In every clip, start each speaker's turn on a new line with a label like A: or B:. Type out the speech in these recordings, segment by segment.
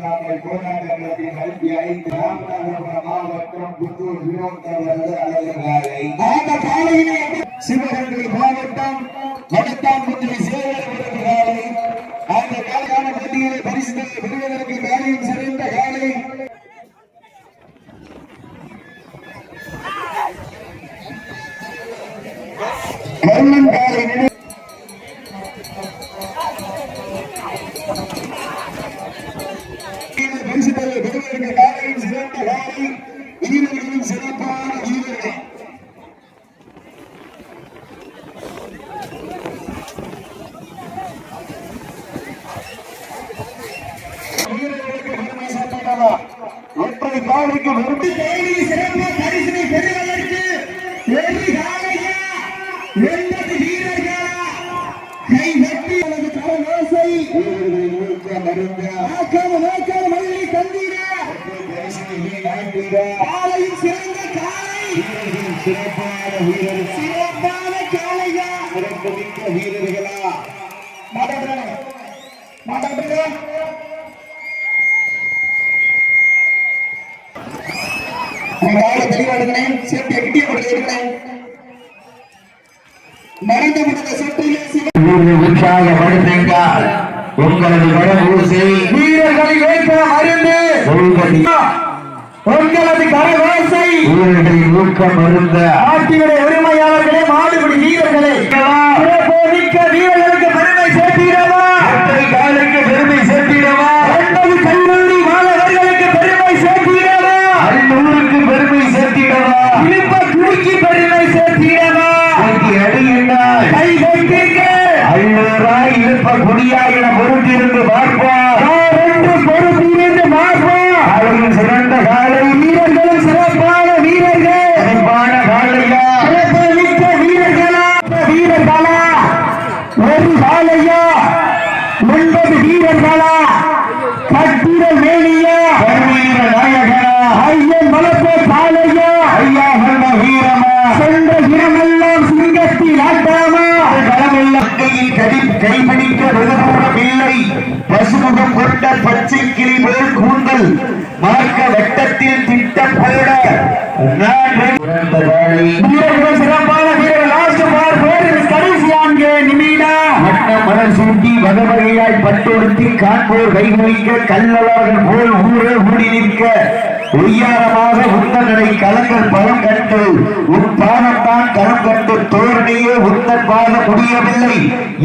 A: நாங்கள் கோலாகலத்தில் கல்வி ஐந்து ராமநாதபுரம் மாவட்டம் புத்தூர் வினோதவரது அழகாலை
B: அந்த காலையிலே சிவகங்கை மாவட்டம் மடத்தாம்புத்திரி சேவல் காலை. அந்த காலையான போட்டியிலே பரிசு பெறுவதற்கு காலையும் சிறந்த காலை. கருணன் காலை காலை வீரர்களும் சிறப்பான வீரர்கள் ஒற்றை காலைக்கு வெறும் தேடி சிறந்த பரிசினை பெறுவதற்கு வெறி காலையா? எண்பது வீரர்களா? கை வெட்டி அல்லது கரவாசை
A: வீரர்களின் ஊக்கம் அருந்த
B: ஆக்காம நோக்காம மல்லி தந்தீர
A: பரிசினை நாட்டிட
B: காலையும் சிறந்த காலை
A: சிறப்பான வீரர்கள்.
B: சிறப்பான காலையா
A: சிறப்புமிக்க வீரர்களா உங்களது கடவுசை
B: வீரர்களை வைக்க மருந்து உங்களது கரவாசை.
A: வீரர்களின் ஊக்கம் அருந்த
B: நாட்டினுடைய உரிமையாளர்களே மாடுபிடி வீரர்களே. சிறப்புமிக்க வீரர்களுக்கு பெருமை சேர்த்தீரவா
A: ஒற்றை காலுக்கு பெருமை சேர்த்திடவா?
B: ஒன்பது கல்லூரி மாணவர்களுக்கு பெருமை சேர்த்தீரவா
A: அந்நூறுக்கு பெருமை சேர்த்திடவா?
B: இழுப்ப குடிக்கு பெருமை
A: அடியினால்
B: கை வைத்தீங்க
A: அள்ளூராய் இருப்ப குடியா என பொறுத்திருந்து பார்ப்போம்
B: யாரென்று பொறுப்பிலிருந்து மாறுவோம்
A: காலையில் சிறந்த காலை
B: வீரர்களும் சிறப்பான வீரர்கள்
A: சிறப்பான காலையா
B: சிறப்புமிக்க வீரர்களா வீரர்களா காலையா ஒன்பது வீரர்களா? கட்டிட மேனியா?
A: கருவீர நாயகனா?
B: ஐயன் வளர்ப்ப காலையா
A: ஐயா வந்த வீரமா?
B: சென்ற இடமெல்லாம் சிங்கத்தில் ஆட்டாமா?
A: கைப்பிடிக்க வெகுதூரம் இல்லை பசுமுகம் கொண்ட பச்சை கிளி போல் கூந்தல். மார்க்க வெட்டத்தில் திட்டம் போட கருணையாய் பட்டொடுத்தி காண்போர் கைகுலிக்க கல்லலாகன் போல் ஊரே மூடி நிற்க உய்யாரமாக உத்தனடை கலங்கள் பலம் கண்டு உட்பானத்தான் கரம் கண்டு தோரணையே உத்தன் பாத முடியவில்லை.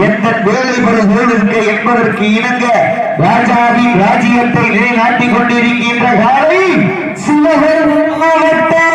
A: எந்த வேலைபடு இருக்க என்பதற்கு இணங்க ராஜாவின் ராஜ்யத்தை நிலைநாட்டிக் கொண்டிருக்கின்ற காலை சிவகர் உண்ணாகத்தான்